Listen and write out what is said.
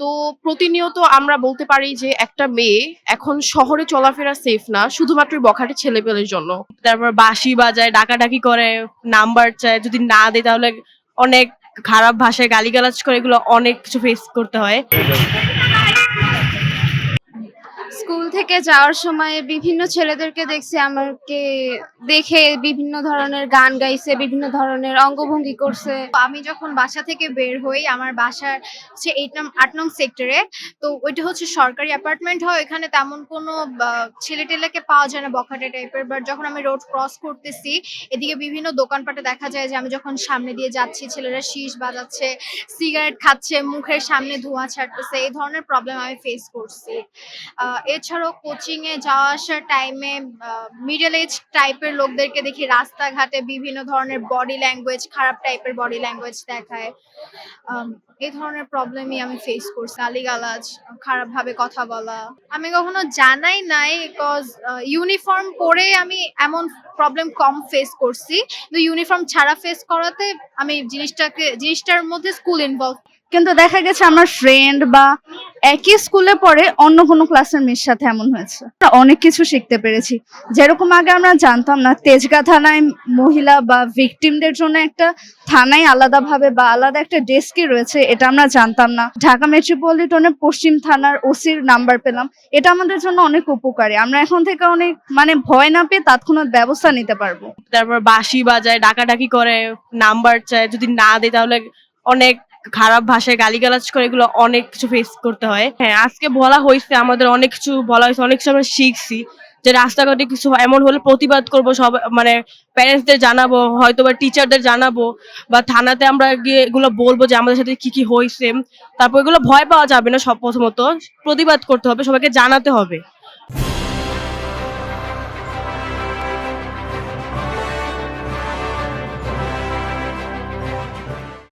তো প্রতিনিয়ত আমরা বলতে পারি যে একটা মেয়ে এখন শহরে চলাফেরা সেফ না, শুধুমাত্র বখাটে ছেলেপেলের জন্য। তারপর বাঁশি বাজায়, ডাকাডাকি করে, নাম্বার চায়, যদি না দেয় তাহলে অনেক খারাপ ভাষায় গালিগালাজ করে, এগুলো অনেক কিছু ফেস করতে হয়। স্কুল থেকে যাওয়ার সময় বিভিন্ন ছেলেদেরকে দেখছি, আমাকে দেখে বিভিন্ন ধরনের গান গাইছে, বিভিন্ন ধরনের অঙ্গভঙ্গি করছে। আমি যখন বাসা থেকে বের হই, আমার বাসার হচ্ছে এইট নং আট নং সেক্টরে, তো ওইটা হচ্ছে সরকারি অ্যাপার্টমেন্ট হয় এখানে তেমন কোনো ছেলে টেলেকে পাওয়া যায় না, বখাটে টাইপের। বাট যখন আমি রোড ক্রস করতেছি, এদিকে বিভিন্ন দোকানপাটে দেখা যায় যে আমি যখন সামনে দিয়ে যাচ্ছি, ছেলেরা শীষ বাজাচ্ছে, সিগারেট খাচ্ছে, মুখের সামনে ধোঁয়া ছাড়তেছে, এই ধরনের প্রবলেম আমি ফেস করছি। এছাড়াও কোচিং এ যাওয়া আসার টাইমে মিডল এজ টাইপের লোকদেরকে দেখি রাস্তাঘাটে বিভিন্ন ধরনের বডি ল্যাঙ্গুয়েজ খারাপ টাইপের বডি ল্যাঙ্গুয়েজ দেখায়। এই ধরনের প্রবলেমই আমি ফেস করছি। গালিগালাজ খারাপ ভাবে কথা বলা। আমি কখনো জানাই নাই বিকজ ইউনিফর্ম পরে আমি এমন প্রবলেম কম ফেস করছি। কিন্তু ইউনিফর্ম ছাড়া ফেস করাতে আমি জিনিসটাকে, জিনিসটার মধ্যে স্কুল ইনভলভ কিন্তু দেখা গেছে আমার ফ্রেন্ড বা একই স্কুলে পড়ে অন্য কোনো ক্লাসের মেয়ের সাথে এমন হয়েছে। অনেক কিছু শিখতে পেরেছি। যেরকম আগে আমরা জানতাম না, তেজগা থানায় মহিলা বা ভিকটিমদের জন্য একটা থানায় আলাদাভাবে বা আলাদা একটা ডেস্কই রয়েছে, এটা আমরা জানতাম না। ঢাকা মেট্রোপলিটনের পশ্চিম থানার ওসির নাম্বার পেলাম। এটা আমাদের জন্য অনেক উপকারী। আমরা এখন থেকে অনেক মানে ভয় না পেয়ে তাৎক্ষণিক ব্যবস্থা নিতে পারব। তারপর বাঁশি বাজায়, ডাকাডাকি করে, নাম্বার চায়, যদি না দেয় তাহলে অনেক খারাপ ভাষায় গালিগালাজ করে এগুলো অনেক কিছু ফেস করতে হয়। হ্যাঁ আজকে বলা হয়েছে, আমাদের অনেক কিছু বলা হয়েছে, অনেক কিছু আমরা শিখছি যে রাস্তাঘাটে কিছু এমন হলে প্রতিবাদ করব সব মানে প্যারেন্টসদের জানাব হয়তো বা টিচারদের জানাব বা থানাতে আমরা গিয়ে এগুলো বলব যে আমাদের সাথে কি কি হয়েছে। তারপর এগুলো ভয় পাওয়া যাবে না সব প্রথমত। প্রতিবাদ করতে হবে, সবাইকে জানাতে হবে।